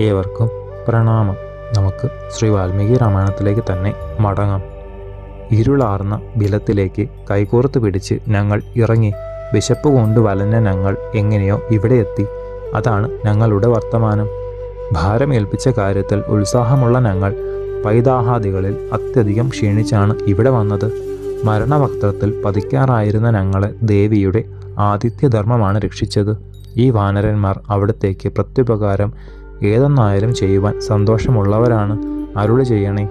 ഏവർക്കും പ്രണാമം. നമുക്ക് ശ്രീ വാൽമീകി രാമായണത്തിലേക്ക് തന്നെ മടങ്ങാം. ഇരുളാർന്ന ബിലത്തിലേക്ക് കൈകോർത്ത് പിടിച്ച് ഞങ്ങൾ ഇറങ്ങി. വിശപ്പ് കൊണ്ട് വലഞ്ഞ ഞങ്ങൾ എങ്ങനെയോ ഇവിടെ എത്തി. അതാണ് ഞങ്ങളുടെ വർത്തമാനം. ഭാരമേൽപ്പിച്ച കാര്യത്തിൽ ഉത്സാഹമുള്ള ഞങ്ങൾ പൈതാഹാദികളിൽ അത്യധികം ക്ഷീണിച്ചാണ് ഇവിടെ വന്നത്. മരണവക്ത്രത്തിൽ പതിക്കാറായിരുന്ന ഞങ്ങളെ ദേവിയുടെ ആതിഥ്യധർമ്മമാണ് രക്ഷിച്ചത്. ഈ വാനരന്മാർ അവിടത്തേക്ക് പ്രത്യുപകാരം ഏതെന്നായാലും ചെയ്യുവാൻ സന്തോഷമുള്ളവരാണ്. അരുളി ചെയ്യണേ.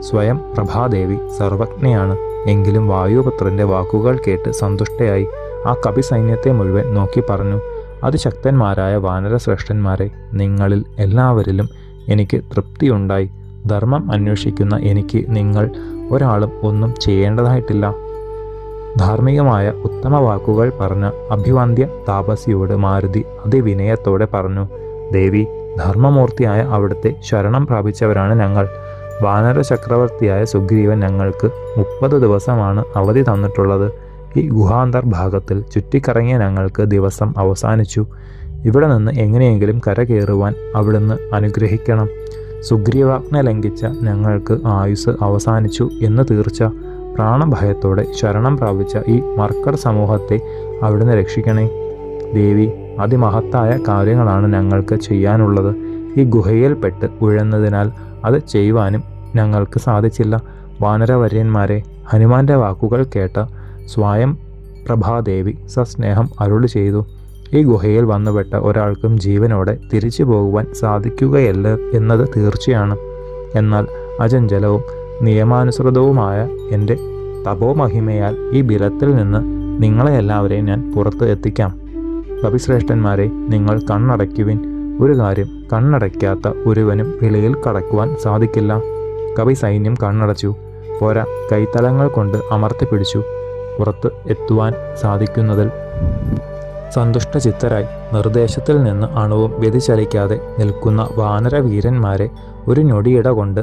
സ്വയം പ്രഭാദേവി സർവജ്ഞയാണ്. എങ്കിലും വായുപുത്രന്റെ വാക്കുകൾ കേട്ട് സന്തുഷ്ടയായി. ആ കവി സൈന്യത്തെ മുഴുവൻ നോക്കി പറഞ്ഞു അതിശക്തന്മാരായ വാനരശ്രേഷ്ഠന്മാരെ നിങ്ങളിൽ എല്ലാവരിലും എനിക്ക് തൃപ്തിയുണ്ടായി. ധർമ്മം അന്വേഷിക്കുന്ന എനിക്ക് നിങ്ങൾ ഒരാളും ഒന്നും ചെയ്യേണ്ടതായിട്ടില്ല. ധാർമ്മികമായ ഉത്തമ വാക്കുകൾ പറഞ്ഞ അഭിവന്ധ്യ താപസിയോട് മാരുതി അതിവിനയത്തോടെ പറഞ്ഞു ദേവി ധർമ്മമൂർത്തിയായ അവിടുത്തെ ശരണം പ്രാപിച്ചവരാണ് ഞങ്ങൾ. വാനര ചക്രവർത്തിയായ സുഗ്രീവൻ ഞങ്ങൾക്ക് മുപ്പത് ദിവസമാണ് അവധി തന്നിട്ടുള്ളത്. ഈ ഗുഹാന്തർ ഭാഗത്തിൽ ചുറ്റിക്കറങ്ങിയ ഞങ്ങൾക്ക് ദിവസം അവസാനിച്ചു. ഇവിടെ നിന്ന് എങ്ങനെയെങ്കിലും കര കയറുവാൻ അവിടുന്ന് അനുഗ്രഹിക്കണം. സുഗ്രീവാജ്ഞ ലംഘിച്ച ഞങ്ങൾക്ക് ആയുസ് അവസാനിച്ചു എന്ന് തീർച്ച. പ്രാണഭയത്തോടെ ശരണം പ്രാപിച്ച ഈ മർക്കർ സമൂഹത്തെ അവിടുന്ന് രക്ഷിക്കണേ. ദേവി അതിമഹത്തായ കാര്യങ്ങളാണ് ഞങ്ങൾക്ക് ചെയ്യാനുള്ളത്. ഈ ഗുഹയിൽ പെട്ട് ഉഴന്നതിനാൽ അത് ചെയ്യുവാനും ഞങ്ങൾക്ക് സാധിച്ചില്ല. വാനരവര്യന്മാരെ ഹനുമാന്റെ വാക്കുകൾ കേട്ട സ്വയം പ്രഭാദേവി സസ്നേഹം അരുളി ചെയ്തു. ഈ ഗുഹയിൽ വന്നുപെട്ട ഒരാൾക്കും ജീവനോടെ തിരിച്ചു പോകുവാൻ സാധിക്കുകയല്ല എന്നത് തീർച്ചയാണ്. എന്നാൽ അചഞ്ചലവും നിയമാനുസൃതവുമായ എന്റെ തപോമഹിമയാൽ ഈ ബിലത്തിൽ നിന്ന് നിങ്ങളെ എല്ലാവരെയും ഞാൻ പുറത്ത് എത്തിക്കാം. കവിശ്രേഷ്ഠന്മാരെ നിങ്ങൾ കണ്ണടയ്ക്കുവിൻ. ഒരു കാര്യം കണ്ണടയ്ക്കാത്ത ഒരുവനും വിളയിൽ കടക്കുവാൻ സാധിക്കില്ല. കവി സൈന്യം കണ്ണടച്ചു. പോരാ കൈത്തലങ്ങൾ കൊണ്ട് അമർത്തിപ്പിടിച്ചു പുറത്ത് എത്തുവാൻ സാധിക്കുന്നതിൽ സന്തുഷ്ടചിത്തരായി നിർദ്ദേശത്തിൽ നിന്ന് അണുവും വ്യതിചലിക്കാതെ നിൽക്കുന്ന വാനരവീരന്മാരെ ഒരു ഞൊടിയിട കൊണ്ട്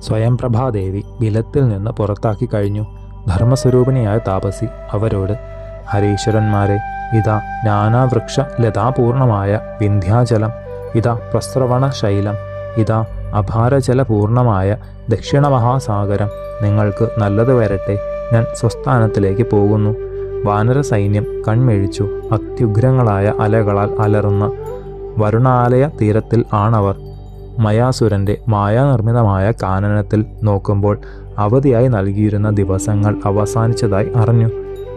സ്വയംപ്രഭാദേവി ബിലത്തിൽ നിന്ന് പുറത്താക്കി കഴിഞ്ഞു. ധർമ്മസ്വരൂപിണിയായ താപസി അവരോട് ഹരീശ്വരന്മാരെ ഇതാ നാനാവൃക്ഷ ലതാപൂർണമായ വിന്ധ്യാചലം ഇതാ പ്രസ്രവണ ശൈലം ഇതാ അപാരജലപൂർണമായ ദക്ഷിണമഹാസാഗരം നിങ്ങൾക്ക് നല്ലത് വരട്ടെ ഞാൻ സ്വസ്ഥാനത്തിലേക്ക് പോകുന്നു വാനര സൈന്യം കൺമെഴിച്ചു. അത്യുഗ്രങ്ങളായ അലകളാൽ അലറുന്ന വരുണാലയ തീരത്തിൽ ആണവർ മയാസുരന്റെ മായാനിർമ്മിതമായ കാനനത്തിൽ നോക്കുമ്പോൾ അവധിയായി നൽകിയിരുന്ന ദിവസങ്ങൾ അവസാനിച്ചതായി അറിഞ്ഞു.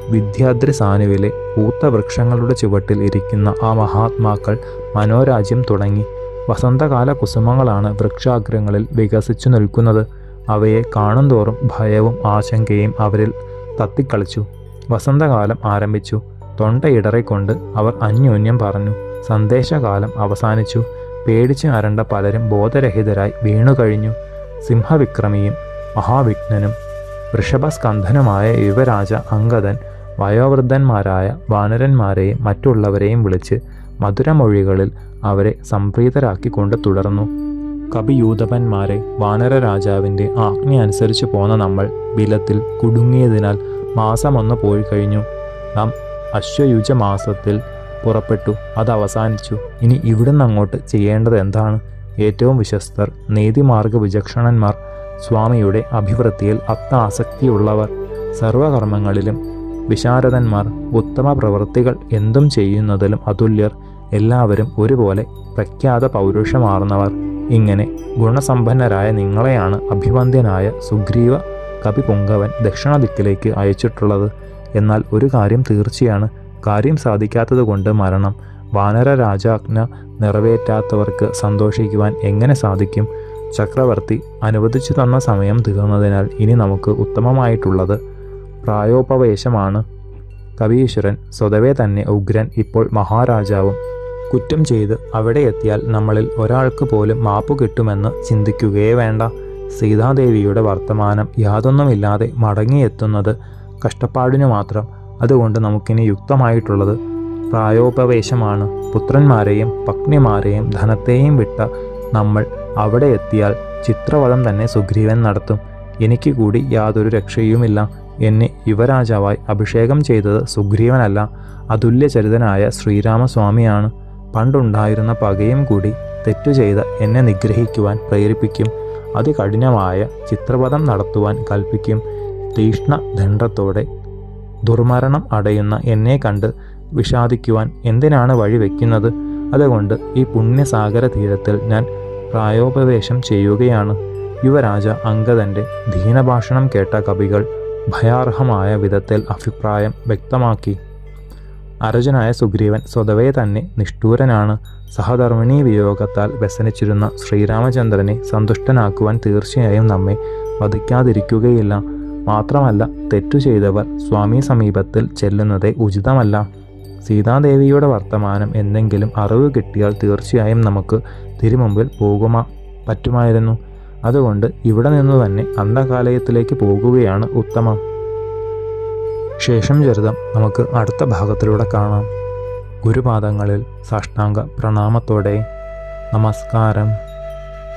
വിദ്യാദ്രി സാനുവിലെ പൂത്ത വൃക്ഷങ്ങളുടെ ചുവട്ടിൽ ഇരിക്കുന്ന ആ മഹാത്മാക്കൾ മനോരാജ്യം തുടങ്ങി. വസന്തകാല കുസുമങ്ങളാണ് വൃക്ഷാഗ്രങ്ങളിൽ വികസിച്ചു നിൽക്കുന്നത്. അവയെ കാണുന്തോറും ഭയവും ആശങ്കയും അവരിൽ തത്തിക്കളിച്ചു. വസന്തകാലം ആരംഭിച്ചു. തൊണ്ടയിടറിക്കൊണ്ട് അവർ അന്യോന്യം പറഞ്ഞു. സന്ദേശകാലം അവസാനിച്ചു. പേടിച്ച് അരണ്ട പലരും ബോധരഹിതരായി വീണുകഴിഞ്ഞു സിംഹവിക്രമിയും മഹാവിഘ്നനും വൃഷഭസ്കന്ധനുമായ യുവരാജ അങ്കദൻ വയോവൃദ്ധന്മാരായ വാനരന്മാരെയും മറ്റുള്ളവരെയും വിളിച്ച് മധുരമൊഴികളിൽ അവരെ സംപ്രീതരാക്കിക്കൊണ്ട് തുടർന്നു. കവിയൂതപന്മാരെ വാനര രാജാവിന്റെ ആജ്ഞ അനുസരിച്ച് പോന്ന നമ്മൾ ബിലത്തിൽ കുടുങ്ങിയതിനാൽ മാസമൊന്ന് പോയി കഴിഞ്ഞു നാം അശ്വയുജ മാസത്തിൽ പുറപ്പെട്ടു. അത് അവസാനിച്ചു. ഇനി ഇവിടുന്ന് അങ്ങോട്ട് ചെയ്യേണ്ടത് എന്താണ്? ഏറ്റവും വിശ്വസ്തർ നീതിമാർഗ വിചക്ഷണന്മാർ സ്വാമിയുടെ അഭിവൃദ്ധിയിൽ അത്ത ആസക്തിയുള്ളവർ സർവകർമ്മങ്ങളിലും വിശാരദന്മാർ ഉത്തമ പ്രവൃത്തികൾ എന്തും ചെയ്യുന്നതിലും അതുല്യർ എല്ലാവരും ഒരുപോലെ പ്രഖ്യാത പൗരുഷമാർന്നവർ. ഇങ്ങനെ ഗുണസമ്പന്നരായ നിങ്ങളെയാണ് അഭിവന്ദ്യനായ സുഗ്രീവ കപി പൊങ്കവൻ ദക്ഷിണദിക്കിലേക്ക് അയച്ചിട്ടുള്ളത്. എന്നാൽ ഒരു കാര്യം തീർച്ചയാണ്. കാര്യം സാധിക്കാത്തതുകൊണ്ട് മരണം. വാനര രാജാജ്ഞ നിറവേറ്റാത്തവർക്ക് സന്തോഷിക്കുവാൻ എങ്ങനെ സാധിക്കും? ചക്രവർത്തി അനുവദിച്ചു തന്ന സമയം തീർന്നതിനാൽ ഇനി നമുക്ക് ഉത്തമമായിട്ടുള്ളത് പ്രായോപവേശമാണ്. കവീശ്വരൻ സ്വതവേ തന്നെ ഉഗ്രൻ ഇപ്പോൾ മഹാരാജാവും. കുറ്റം ചെയ്ത് അവിടെ എത്തിയാൽ നമ്മളിൽ ഒരാൾക്ക് പോലും മാപ്പ് കിട്ടുമെന്ന് ചിന്തിക്കുകയേ വേണ്ട. സീതാദേവിയുടെ വർത്തമാനം യാതൊന്നുമില്ലാതെ മടങ്ങിയെത്തുന്നത് കഷ്ടപ്പാടിനു മാത്രം. അതുകൊണ്ട് നമുക്കിനി യുക്തമായിട്ടുള്ളത് പ്രായോപവേശമാണ്. പുത്രന്മാരെയും പത്നിമാരെയും ധനത്തെയും വിട്ട നമ്മൾ അവിടെ എത്തിയാൽ ചിത്രവധം തന്നെ സുഗ്രീവൻ നടത്തും. എനിക്ക് കൂടി യാതൊരു രക്ഷയുമില്ല. എന്നെ യുവരാജാവായി അഭിഷേകം ചെയ്തത് സുഗ്രീവനല്ല. അതുല്യചരിതനായ ശ്രീരാമസ്വാമിയാണ്. പണ്ടുണ്ടായിരുന്ന പകയും കൂടി തെറ്റു ചെയ്ത് എന്നെ നിഗ്രഹിക്കുവാൻ പ്രേരിപ്പിക്കും. അതികഠിനമായ ചിത്രപഥം നടത്തുവാൻ കൽപ്പിക്കും. തീഷ്ണ ദണ്ഡത്തോടെ ദുർമരണം അടയുന്ന എന്നെ കണ്ട് വിഷാദിക്കുവാൻ എന്തിനാണ് വഴി വയ്ക്കുന്നത് അതുകൊണ്ട് ഈ പുണ്യസാഗര തീരത്തിൽ ഞാൻ പ്രായോപവേശം ചെയ്യുകയാണ്. യുവരാജ അങ്കദന്റെ ദീനഭാഷണം കേട്ട കവികൾ ഭയാർഹമായ വിധത്തിൽ അഭിപ്രായം വ്യക്തമാക്കി. അർജുനായ സുഗ്രീവൻ സ്വതവേ തന്നെ നിഷ്ഠൂരനാണ്. സഹധർമ്മിണി വിയോഗത്താൽ വ്യസനിച്ചിരുന്ന ശ്രീരാമചന്ദ്രനെ സന്തുഷ്ടനാക്കുവാൻ തീർച്ചയായും നമ്മെ വധിക്കാതിരിക്കുകയില്ല. മാത്രമല്ല തെറ്റു ചെയ്തവർ സ്വാമി സമീപത്തിൽ ചെല്ലുന്നതേ ഉചിതമല്ല. സീതാദേവിയുടെ വർത്തമാനം എന്തെങ്കിലും അറിവ് കിട്ടിയാൽ തീർച്ചയായും നമുക്ക് തിരുമുമ്പിൽ പോകുമാ പറ്റുമായിരുന്നു. അതുകൊണ്ട് ഇവിടെ നിന്ന് തന്നെ അന്ധകാലയത്തിലേക്ക് പോകുകയാണ് ഉത്തമം. ശേഷം ചരിതം നമുക്ക് അടുത്ത ഭാഗത്തിലൂടെ കാണാം. ഗുരുപാദങ്ങളിൽ സാഷ്ടാംഗ പ്രണാമത്തോടെ നമസ്കാരം.